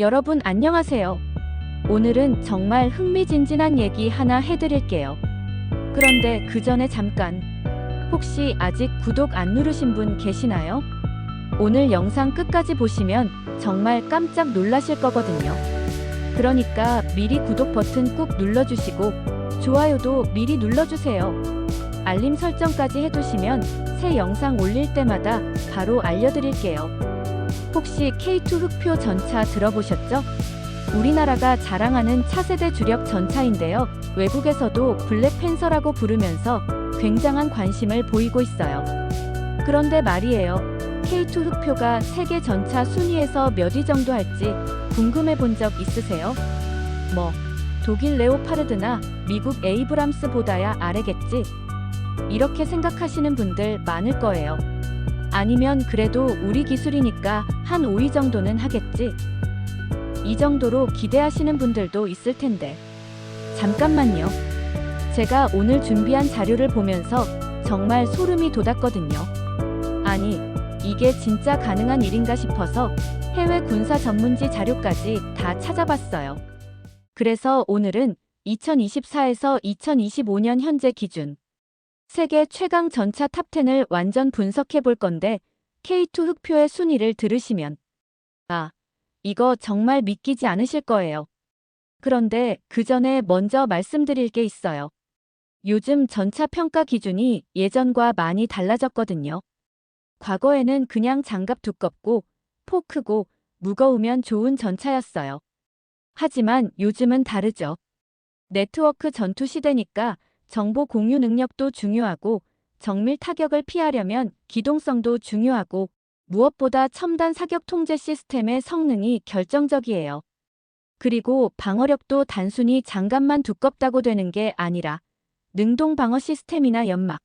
여러분 안녕하세요. 오늘은 정말 흥미진진한 얘기 하나 해드릴게요. 그런데 그 전에 잠깐. 혹시 아직 구독 안 누르신 분 계시나요? 오늘 영상 끝까지 보시면 정말 깜짝 놀라실 거거든요. 그러니까 미리 구독 버튼 꾹 눌러주시고 좋아요도 미리 눌러주세요. 알림 설정까지 해두시면 새 영상 올릴 때마다 바로 알려드릴게요. 혹시 K2 흑표 전차 들어보셨죠? 우리나라가 자랑하는 차세대 주력 전차인데요. 외국에서도 블랙팬서라고 부르면서 굉장한 관심을 보이고 있어요. 그런데 말이에요. K2 흑표가 세계 전차 순위에서 몇 위 정도 할지 궁금해 본 적 있으세요? 뭐, 독일 레오파르드나 미국 에이브람스보다야 아래겠지? 이렇게 생각하시는 분들 많을 거예요. 아니면 그래도 우리 기술이니까 한 5위 정도는 하겠지? 이 정도로 기대하시는 분들도 있을 텐데. 잠깐만요. 제가 오늘 준비한 자료를 보면서 정말 소름이 돋았거든요. 아니, 이게 진짜 가능한 일인가 싶어서 해외 군사 전문지 자료까지 다 찾아봤어요. 그래서 오늘은 2024에서 2025년 현재 기준 세계 최강 전차 탑10을 완전 분석해 볼 건데 K2 흑표의 순위를 들으시면 아, 이거 정말 믿기지 않으실 거예요. 그런데 그 전에 먼저 말씀드릴 게 있어요. 요즘 전차 평가 기준이 예전과 많이 달라졌거든요. 과거에는 그냥 장갑 두껍고 포 크고 무거우면 좋은 전차였어요. 하지만 요즘은 다르죠. 네트워크 전투 시대니까 정보 공유 능력도 중요하고 정밀 타격을 피하려면 기동성도 중요하고 무엇보다 첨단 사격 통제 시스템의 성능이 결정적이에요. 그리고 방어력도 단순히 장갑만 두껍다고 되는 게 아니라 능동 방어 시스템이나 연막,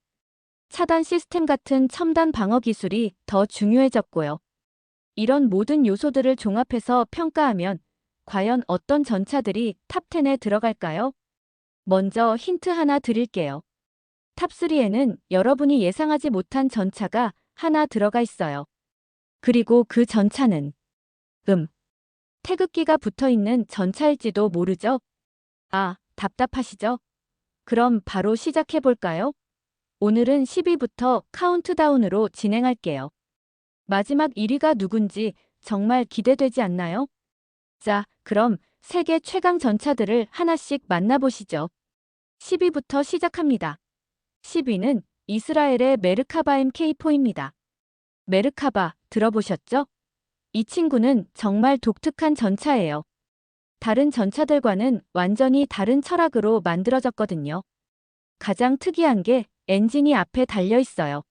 차단 시스템 같은 첨단 방어 기술이 더 중요해졌고요. 이런 모든 요소들을 종합해서 평가하면 과연 어떤 전차들이 탑10에 들어갈까요? 먼저 힌트 하나 드릴게요. 탑3에는 여러분이 예상하지 못한 전차가 하나 들어가 있어요. 그리고 그 전차는 음. 태극기가 붙어 있는 전차일지도 모르죠? 아, 답답하시죠? 그럼 바로 시작해 볼까요? 오늘은 10위부터 카운트다운으로 진행할게요. 마지막 1위가 누군지 정말 기대되지 않나요? 자, 그럼 세계 최강 전차들을 하나씩 만나보시죠. 10위부터 시작합니다. 10위는 이스라엘의 메르카바 MK4입니다. 메르카바 들어보셨죠? 이 친구는 정말 독특한 전차예요. 다른 전차들과는 완전히 다른 철학으로 만들어졌거든요. 가장 특이한 게 엔진이 앞에 달려 있어요.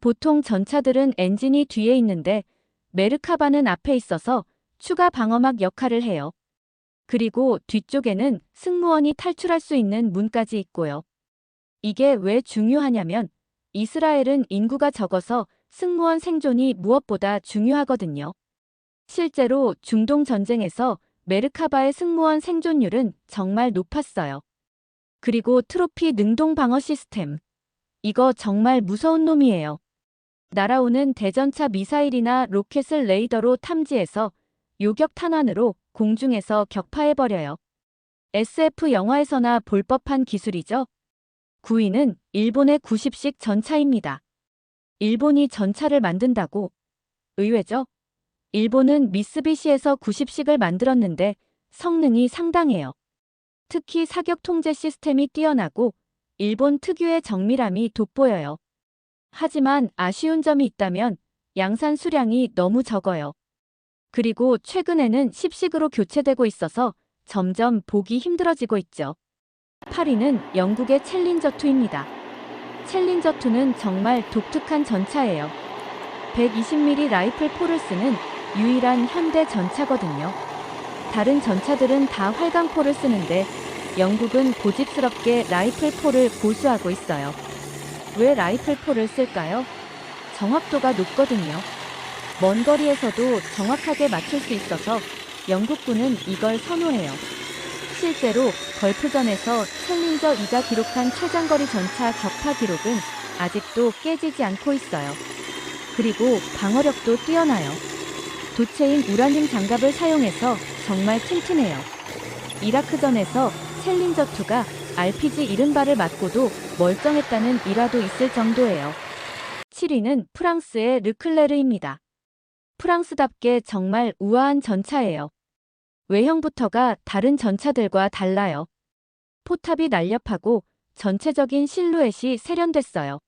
보통 전차들은 엔진이 뒤에 있는데 메르카바는 앞에 있어서 추가 방어막 역할을 해요. 그리고 뒤쪽에는 승무원이 탈출할 수 있는 문까지 있고요. 이게 왜 중요하냐면 이스라엘은 인구가 적어서 승무원 생존이 무엇보다 중요하거든요. 실제로 중동 전쟁에서 메르카바의 승무원 생존율은 정말 높았어요. 그리고 트로피 능동 방어 시스템. 이거 정말 무서운 놈이에요. 날아오는 대전차 미사일이나 로켓을 레이더로 탐지해서 요격 탄환으로 공중에서 격파해버려요. SF 영화에서나 볼 법한 기술이죠. 9위는 일본의 90식 전차입니다. 일본이 전차를 만든다고? 의외죠? 일본은 미쓰비시에서 90식을 만들었는데 성능이 상당해요. 특히 사격 통제 시스템이 뛰어나고 일본 특유의 정밀함이 돋보여요. 하지만 아쉬운 점이 있다면 양산 수량이 너무 적어요. 그리고 최근에는 10식으로 교체되고 있어서 점점 보기 힘들어지고 있죠. 8위는 영국의 챌린저2입니다. 챌린저2는 정말 독특한 전차예요. 120mm 라이플 포를 쓰는 유일한 현대 전차거든요. 다른 전차들은 다 활강포를 쓰는데 영국은 고집스럽게 라이플 포를 고수하고 있어요. 왜 라이플 포를 쓸까요? 정확도가 높거든요. 먼 거리에서도 정확하게 맞출 수 있어서 영국군은 이걸 선호해요. 실제로 걸프전에서 챌린저 2가 기록한 최장거리 전차 격파 기록은 아직도 깨지지 않고 있어요. 그리고 방어력도 뛰어나요. 도체인 우라늄 장갑을 사용해서 정말 튼튼해요. 이라크전에서 챌린저2가 RPG 70발을 맞고도 멀쩡했다는 일화도 있을 정도예요. 7위는 프랑스의 르클레르입니다. 프랑스답게 정말 우아한 전차예요. 외형부터가 다른 전차들과 달라요. 포탑이 날렵하고 전체적인 실루엣이 세련됐어요.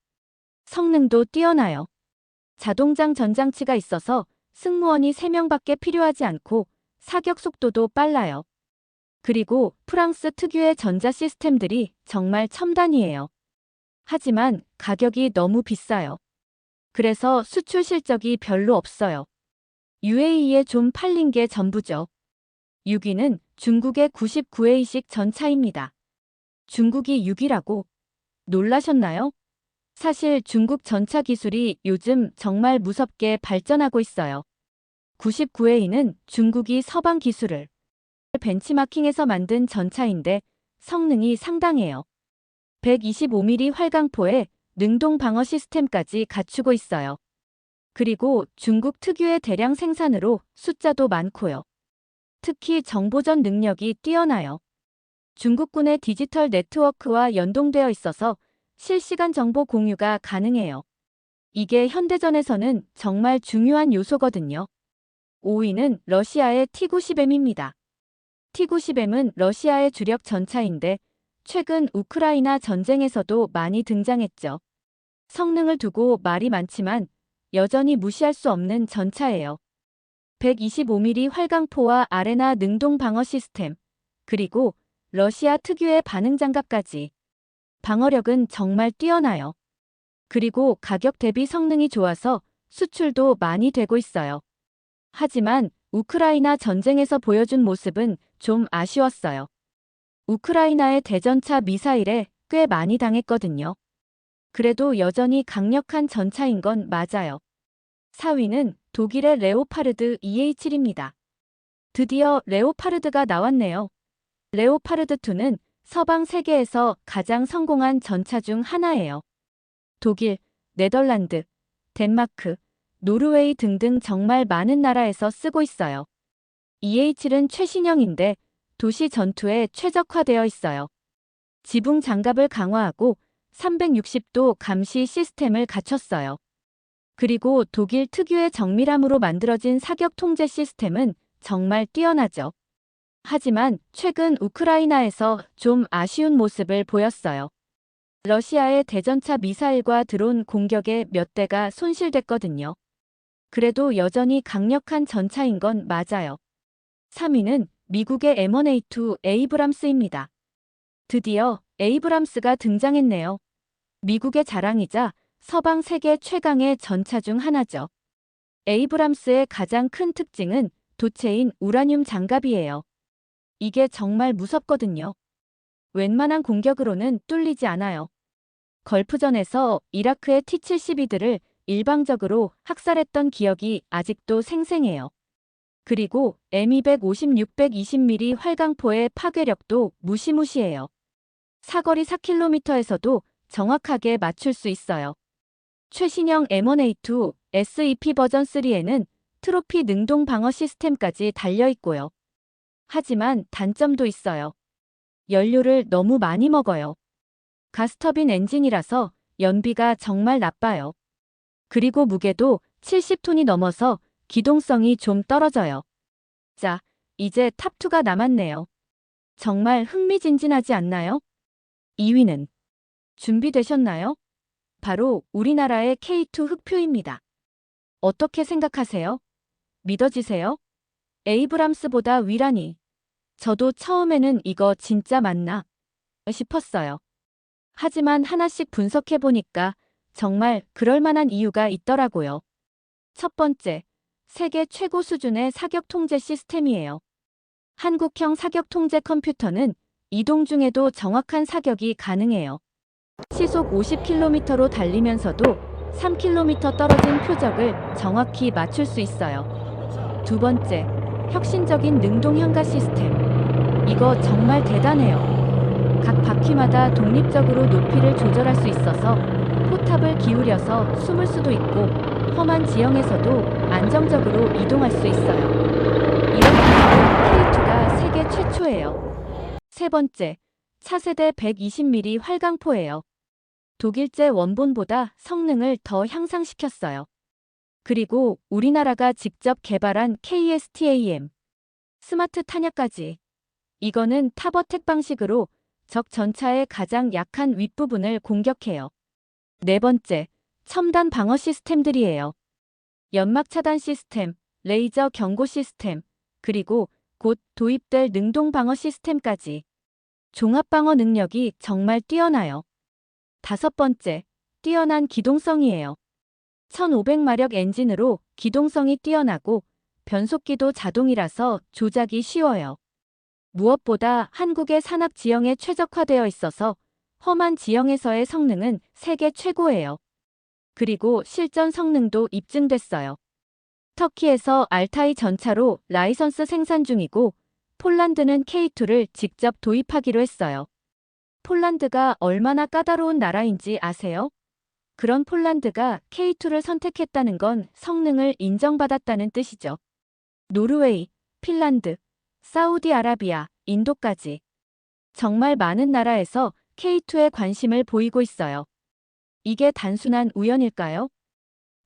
성능도 뛰어나요. 자동장 전장치가 있어서 승무원이 3명밖에 필요하지 않고 사격 속도도 빨라요. 그리고 프랑스 특유의 전자 시스템들이 정말 첨단이에요. 하지만 가격이 너무 비싸요. 그래서 수출 실적이 별로 없어요. UAE에 좀 팔린 게 전부죠. 6위는 중국의 99A식 전차입니다. 중국이 6위라고 놀라셨나요? 사실 중국 전차 기술이 요즘 정말 무섭게 발전하고 있어요. 99A는 중국이 서방 기술을 벤치마킹해서 만든 전차인데 성능이 상당해요. 125mm 활강포에 능동 방어 시스템까지 갖추고 있어요. 그리고 중국 특유의 대량 생산으로 숫자도 많고요. 특히 정보전 능력이 뛰어나요. 중국군의 디지털 네트워크와 연동되어 있어서 실시간 정보 공유가 가능해요. 이게 현대전에서는 정말 중요한 요소거든요. 5위는 러시아의 T-90M입니다. T-90M은 러시아의 주력 전차인데 최근 우크라이나 전쟁에서도 많이 등장했죠. 성능을 두고 말이 많지만 여전히 무시할 수 없는 전차예요. 125mm 활강포와 아레나 능동 방어 시스템, 그리고 러시아 특유의 반응 장갑까지. 방어력은 정말 뛰어나요. 그리고 가격 대비 성능이 좋아서 수출도 많이 되고 있어요. 하지만 우크라이나 전쟁에서 보여준 모습은 좀 아쉬웠어요. 우크라이나의 대전차 미사일에 꽤 많이 당했거든요. 그래도 여전히 강력한 전차인 건 맞아요. 4위는 독일의 레오파르드 EA7입니다. 드디어 레오파르드가 나왔네요. 레오파르드2는 서방 세계에서 가장 성공한 전차 중 하나예요. 독일, 네덜란드, 덴마크, 노르웨이 등등 정말 많은 나라에서 쓰고 있어요. EA7은 최신형인데 도시 전투에 최적화되어 있어요. 지붕 장갑을 강화하고 360도 감시 시스템을 갖췄어요. 그리고 독일 특유의 정밀함으로 만들어진 사격 통제 시스템은 정말 뛰어나죠. 하지만 최근 우크라이나에서 좀 아쉬운 모습을 보였어요. 러시아의 대전차 미사일과 드론 공격에 몇 대가 손실됐거든요. 그래도 여전히 강력한 전차인 건 맞아요. 3위는 미국의 M1A2 에이브람스입니다. 드디어 에이브람스가 등장했네요. 미국의 자랑이자 서방 세계 최강의 전차 중 하나죠. 에이브람스의 가장 큰 특징은 도체인 우라늄 장갑이에요. 이게 정말 무섭거든요. 웬만한 공격으로는 뚫리지 않아요. 걸프전에서 이라크의 T-72들을 일방적으로 학살했던 기억이 아직도 생생해요. 그리고 M250 620mm 활강포의 파괴력도 무시무시해요. 사거리 4km에서도 정확하게 맞출 수 있어요. 최신형 M1A2 SEP 버전 3에는 트로피 능동 방어 시스템까지 달려 있고요. 하지만 단점도 있어요. 연료를 너무 많이 먹어요. 가스터빈 엔진이라서 연비가 정말 나빠요. 그리고 무게도 70톤이 넘어서 기동성이 좀 떨어져요. 자, 이제 탑2가 남았네요. 정말 흥미진진하지 않나요? 2위는 준비되셨나요? 바로 우리나라의 K2 흑표입니다. 어떻게 생각하세요? 믿어지세요? 에이브람스보다 위라니. 저도 처음에는 이거 진짜 맞나 싶었어요. 하지만 하나씩 분석해보니까 정말 그럴 만한 이유가 있더라고요. 첫 번째, 세계 최고 수준의 사격 통제 시스템이에요. 한국형 사격 통제 컴퓨터는 이동 중에도 정확한 사격이 가능해요. 시속 50km로 달리면서도 3km 떨어진 표적을 정확히 맞출 수 있어요. 두 번째, 혁신적인 능동 현가 시스템. 이거 정말 대단해요. 각 바퀴마다 독립적으로 높이를 조절할 수 있어서 포탑을 기울여서 숨을 수도 있고 험한 지형에서도 안정적으로 이동할 수 있어요. 이런 기술은 K2가 세계 최초예요. 세 번째, 차세대 120mm 활강포예요. 독일제 원본보다 성능을 더 향상시켰어요. 그리고 우리나라가 직접 개발한 KSTAM, 스마트 탄약까지. 이거는 타버텍 방식으로 적 전차의 가장 약한 윗부분을 공격해요. 네 번째, 첨단 방어 시스템들이에요. 연막 차단 시스템, 레이저 경고 시스템, 그리고 곧 도입될 능동 방어 시스템까지. 종합 방어 능력이 정말 뛰어나요. 다섯 번째, 뛰어난 기동성이에요. 1500마력 엔진으로 기동성이 뛰어나고 변속기도 자동이라서 조작이 쉬워요. 무엇보다 한국의 산악 지형에 최적화되어 있어서 험한 지형에서의 성능은 세계 최고예요. 그리고 실전 성능도 입증됐어요. 터키에서 알타이 전차로 라이선스 생산 중이고 폴란드는 K2를 직접 도입하기로 했어요. 폴란드가 얼마나 까다로운 나라인지 아세요? 그런 폴란드가 K2를 선택했다는 건 성능을 인정받았다는 뜻이죠. 노르웨이, 핀란드, 사우디아라비아, 인도까지. 정말 많은 나라에서 K2에 관심을 보이고 있어요. 이게 단순한 우연일까요?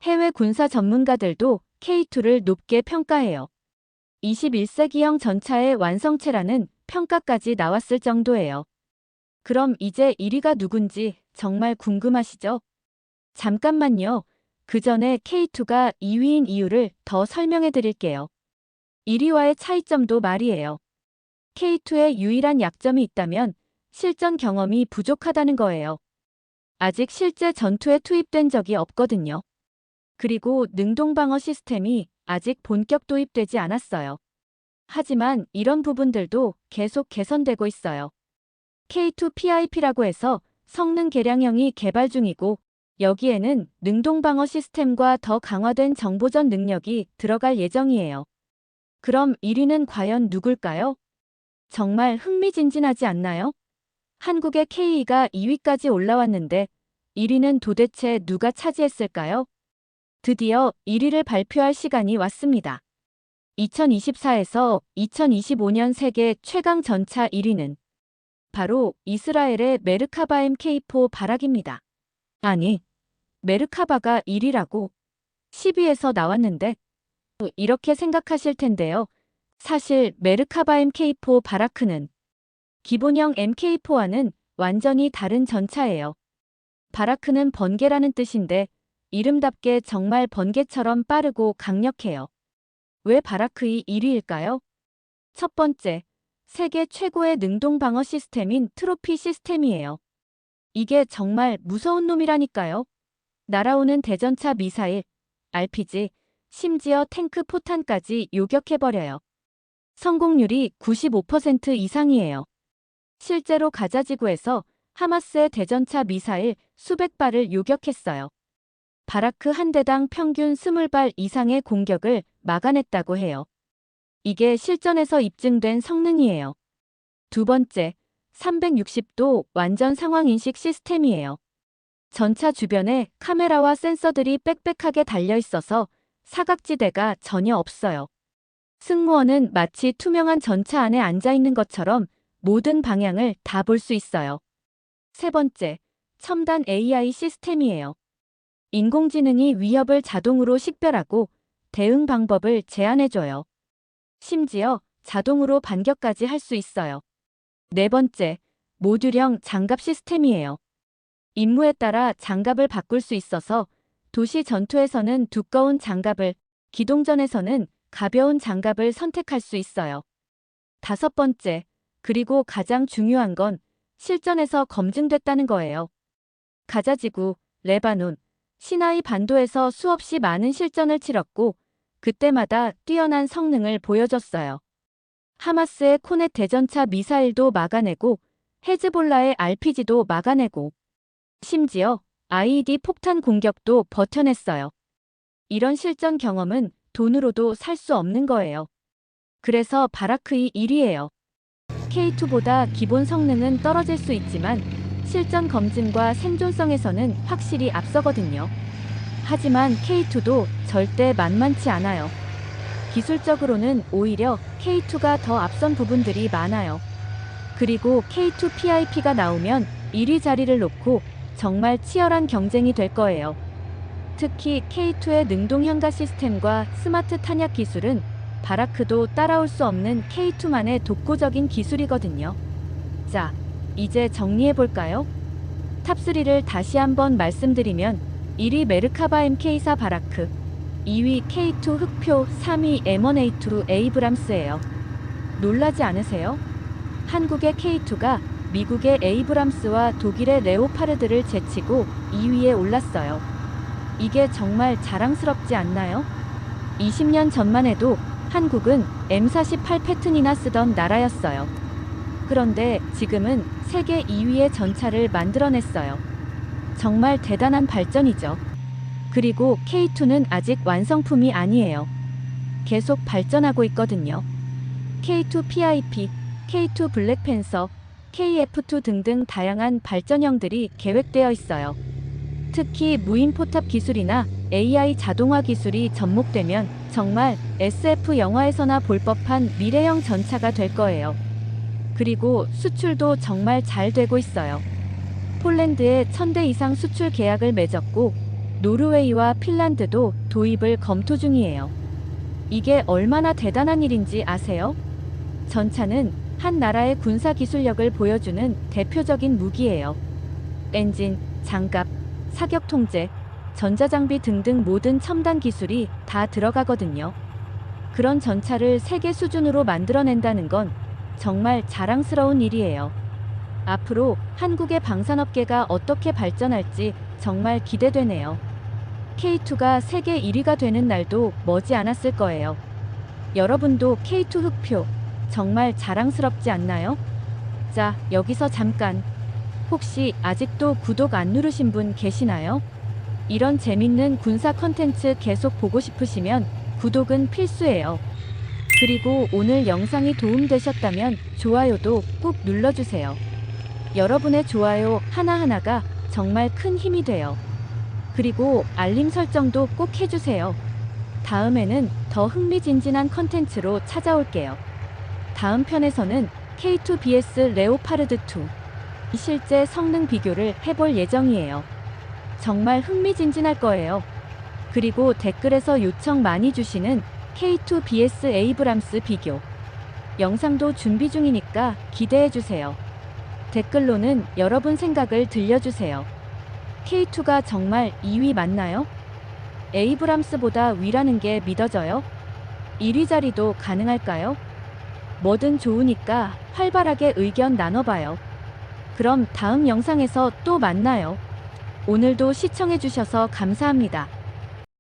해외 군사 전문가들도 K2를 높게 평가해요. 21세기형 전차의 완성체라는 평가까지 나왔을 정도예요. 그럼 이제 1위가 누군지 정말 궁금하시죠? 잠깐만요. 그 전에 K2가 2위인 이유를 더 설명해 드릴게요. 1위와의 차이점도 말이에요. K2의 유일한 약점이 있다면 실전 경험이 부족하다는 거예요. 아직 실제 전투에 투입된 적이 없거든요. 그리고 능동방어 시스템이 아직 본격 도입되지 않았어요. 하지만 이런 부분들도 계속 개선되고 있어요. K2 PIP라고 해서 성능 개량형이 개발 중이고 여기에는 능동방어 시스템과 더 강화된 정보전 능력이 들어갈 예정이에요. 그럼 1위는 과연 누굴까요? 정말 흥미진진하지 않나요? 한국의 K가 2위까지 올라왔는데 1위는 도대체 누가 차지했을까요? 드디어 1위를 발표할 시간이 왔습니다. 2024에서 2025년 세계 최강 전차 1위는 바로 이스라엘의 메르카바 MK4 바락입니다. 아니, 메르카바가 1위라고 10위에서 나왔는데 이렇게 생각하실 텐데요. 사실 메르카바 MK4 바라크는 기본형 MK4와는 완전히 다른 전차예요. 바라크는 번개라는 뜻인데 이름답게 정말 번개처럼 빠르고 강력해요. 왜 바라크이 1위일까요? 첫 번째, 세계 최고의 능동 방어 시스템인 트로피 시스템이에요. 이게 정말 무서운 놈이라니까요. 날아오는 대전차 미사일, RPG, 심지어 탱크 포탄까지 요격해버려요. 성공률이 95% 이상이에요. 실제로 가자지구에서 하마스의 대전차 미사일 수백 발을 요격했어요. 바라크 한 대당 평균 20발 이상의 공격을 막아냈다고 해요. 이게 실전에서 입증된 성능이에요. 두 번째, 360도 완전 상황 인식 시스템이에요. 전차 주변에 카메라와 센서들이 빽빽하게 달려 있어서 사각지대가 전혀 없어요. 승무원은 마치 투명한 전차 안에 앉아 있는 것처럼 모든 방향을 다 볼 수 있어요. 세 번째, 첨단 AI 시스템이에요. 인공지능이 위협을 자동으로 식별하고 대응 방법을 제안해줘요. 심지어 자동으로 반격까지 할 수 있어요. 네 번째, 모듈형 장갑 시스템이에요. 임무에 따라 장갑을 바꿀 수 있어서 도시 전투에서는 두꺼운 장갑을, 기동전에서는 가벼운 장갑을 선택할 수 있어요. 다섯 번째, 그리고 가장 중요한 건 실전에서 검증됐다는 거예요. 가자지구, 레바논, 시나이 반도에서 수없이 많은 실전을 치렀고 그때마다 뛰어난 성능을 보여줬어요. 하마스의 코넷 대전차 미사일도 막아내고 헤즈볼라의 RPG도 막아내고 심지어 IED 폭탄 공격도 버텨냈어요. 이런 실전 경험은 돈으로도 살 수 없는 거예요. 그래서 바라크이 1위예요. K2보다 기본 성능은 떨어질 수 있지만 실전 검증과 생존성에서는 확실히 앞서거든요. 하지만 K2도 절대 만만치 않아요. 기술적으로는 오히려 K2가 더 앞선 부분들이 많아요. 그리고 K2 PIP가 나오면 1위 자리를 놓고 정말 치열한 경쟁이 될 거예요. 특히 K2의 능동 현가 시스템과 스마트 탄약 기술은 바라크도 따라올 수 없는 K2만의 독보적인 기술이거든요. 자, 이제 정리해 볼까요? 탑3를 다시 한번 말씀드리면 1위 메르카바 MK4 바라크, 2위 K2 흑표, 3위 M1A2 에이브람스예요. 놀라지 않으세요? 한국의 K2가 미국의 에이브람스와 독일의 레오파르드를 제치고 2위에 올랐어요. 이게 정말 자랑스럽지 않나요? 20년 전만 해도 한국은 M48 패튼이나 쓰던 나라였어요. 그런데 지금은 세계 2위의 전차를 만들어냈어요. 정말 대단한 발전이죠. 그리고 K2는 아직 완성품이 아니에요. 계속 발전하고 있거든요. K2 PIP, K2 블랙팬서, KF2 등등 다양한 발전형들이 계획되어 있어요. 특히 무인 포탑 기술이나 AI 자동화 기술이 접목되면 정말 SF 영화에서나 볼 법한 미래형 전차가 될 거예요. 그리고 수출도 정말 잘 되고 있어요. 폴란드에 1000대 이상 수출 계약을 맺었고 노르웨이와 핀란드도 도입을 검토 중이에요. 이게 얼마나 대단한 일인지 아세요? 전차는 한 나라의 군사 기술력을 보여주는 대표적인 무기예요. 엔진, 장갑, 사격 통제, 전자장비 등등 모든 첨단 기술이 다 들어가거든요. 그런 전차를 세계 수준으로 만들어낸다는 건 정말 자랑스러운 일이에요. 앞으로 한국의 방산업계가 어떻게 발전할지 정말 기대되네요. K2가 세계 1위가 되는 날도 머지 않았을 거예요. 여러분도 K2 흑표 정말 자랑스럽지 않나요? 자, 여기서 잠깐. 혹시 아직도 구독 안 누르신 분 계시나요? 이런 재밌는 군사 컨텐츠 계속 보고 싶으시면 구독은 필수예요. 그리고 오늘 영상이 도움되셨다면 좋아요도 꾹 눌러주세요. 여러분의 좋아요 하나하나가 정말 큰 힘이 돼요. 그리고 알림 설정도 꼭 해주세요. 다음에는 더 흥미진진한 컨텐츠로 찾아올게요. 다음 편에서는 K2BS 레오파르드 2 실제 성능 비교를 해볼 예정이에요. 정말 흥미진진할 거예요. 그리고 댓글에서 요청 많이 주시는 K2 BS 에이브람스 비교 영상도 준비 중이니까 기대해 주세요. 댓글로는 여러분 생각을 들려주세요. K2가 정말 2위 맞나요? 에이브람스보다 위라는 게 믿어져요? 1위 자리도 가능할까요? 뭐든 좋으니까 활발하게 의견 나눠봐요. 그럼 다음 영상에서 또 만나요. 오늘도 시청해주셔서 감사합니다.